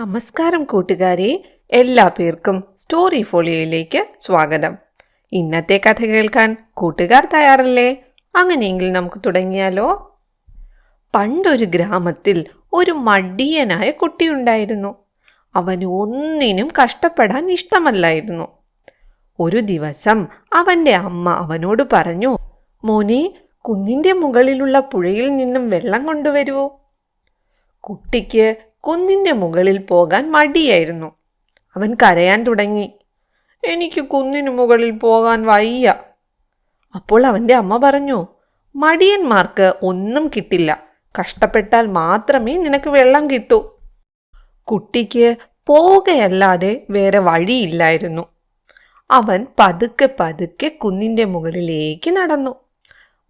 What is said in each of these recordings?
നമസ്കാരം കൂട്ടുകാരെ എല്ലാ പേർക്കും സ്റ്റോറി ഫോളിയോയിലേക്ക് സ്വാഗതം. ഇന്നത്തെ കഥ കേൾക്കാൻ കൂട്ടുകാർ തയ്യാറല്ലേ? അങ്ങനെയെങ്കിൽ നമുക്ക് തുടങ്ങിയാലോ? പണ്ടൊരു ഗ്രാമത്തിൽ ഒരു മടിയനായ കുട്ടിയുണ്ടായിരുന്നു അവന് ഒന്നിനും കഷ്ടപ്പെടാൻ ഇഷ്ടമല്ലായിരുന്നു. ഒരു ദിവസം അവന്റെ അമ്മ അവനോട് പറഞ്ഞു മോനെ കുന്നിന്റെ മുകളിലുള്ള പുഴയിൽ നിന്നും വെള്ളം കൊണ്ടുവരുമോ കുട്ടിക്ക് കുന്നിന്റെ മുകളിൽ പോകാൻ മടിയായിരുന്നു. അവൻ കരയാൻ തുടങ്ങി. എനിക്ക് കുന്നിനു മുകളിൽ പോകാൻ വയ്യ. അപ്പോൾ അവന്റെ അമ്മ പറഞ്ഞു മടിയന്മാർക്ക് ഒന്നും കിട്ടില്ല. കഷ്ടപ്പെട്ടാൽ മാത്രമേ നിനക്ക് വെള്ളം കിട്ടൂ. കുട്ടിക്ക് പോകയല്ലാതെ വേറെ വഴിയില്ലായിരുന്നു. അവൻ പതുക്കെ പതുക്കെ കുന്നിന്റെ മുകളിലേക്ക് നടന്നു.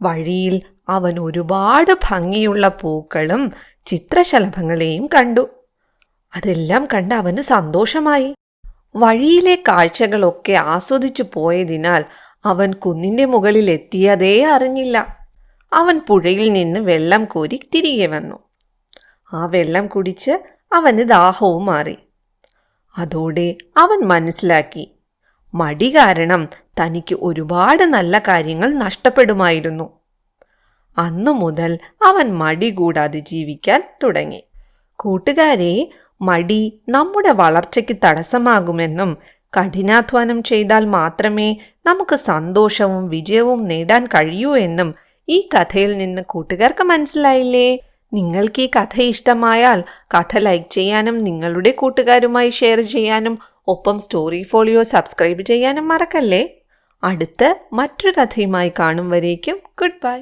വഴിയിൽ അവൻ ഒരുപാട് ഭംഗിയുള്ള പൂക്കളും ചിത്രശലഭങ്ങളെയും കണ്ടു. അതെല്ലാം കണ്ട് അവന് സന്തോഷമായി. വഴിയിലെ കാഴ്ചകളൊക്കെ ആസ്വദിച്ചു പോയതിനാൽ അവൻ കുന്നിന്റെ മുകളിൽ എത്തിയതേ അറിഞ്ഞില്ല. അവൻ പുഴയിൽ നിന്ന് വെള്ളം കോരി തിരികെ വന്നു. ആ വെള്ളം കുടിച്ച് അവന് ദാഹവും മാറി. അതോടെ അവൻ മനസ്സിലാക്കി. മടി കാരണം തനിക്ക് ഒരുപാട് നല്ല കാര്യങ്ങൾ നഷ്ടപ്പെടുമായിരുന്നു. അന്നു മുതൽ അവൻ മടി കൂടാതെ ജീവിക്കാൻ തുടങ്ങി. കൂട്ടുകാരെ മടി നമ്മുടെ വളർച്ചയ്ക്ക് തടസ്സമാകുമെന്നും കഠിനാധ്വാനം ചെയ്താൽ മാത്രമേ നമുക്ക് സന്തോഷവും വിജയവും നേടാൻ കഴിയൂ എന്നും ഈ കഥയിൽ നിന്ന് കൂട്ടുകാർക്ക് മനസ്സിലായില്ലേ? നിങ്ങൾക്ക് ഈ കഥ ഇഷ്ടമായാൽ കഥ ലൈക്ക് ചെയ്യാനും നിങ്ങളുടെ കൂട്ടുകാരുമായി ഷെയർ ചെയ്യാനും ഒപ്പം സ്റ്റോറി ഫോളിയോ സബ്സ്ക്രൈബ് ചെയ്യാനും മറക്കല്ലേ? അടുത്ത് മറ്റൊരു കഥയുമായി കാണും വരേക്കും. Good bye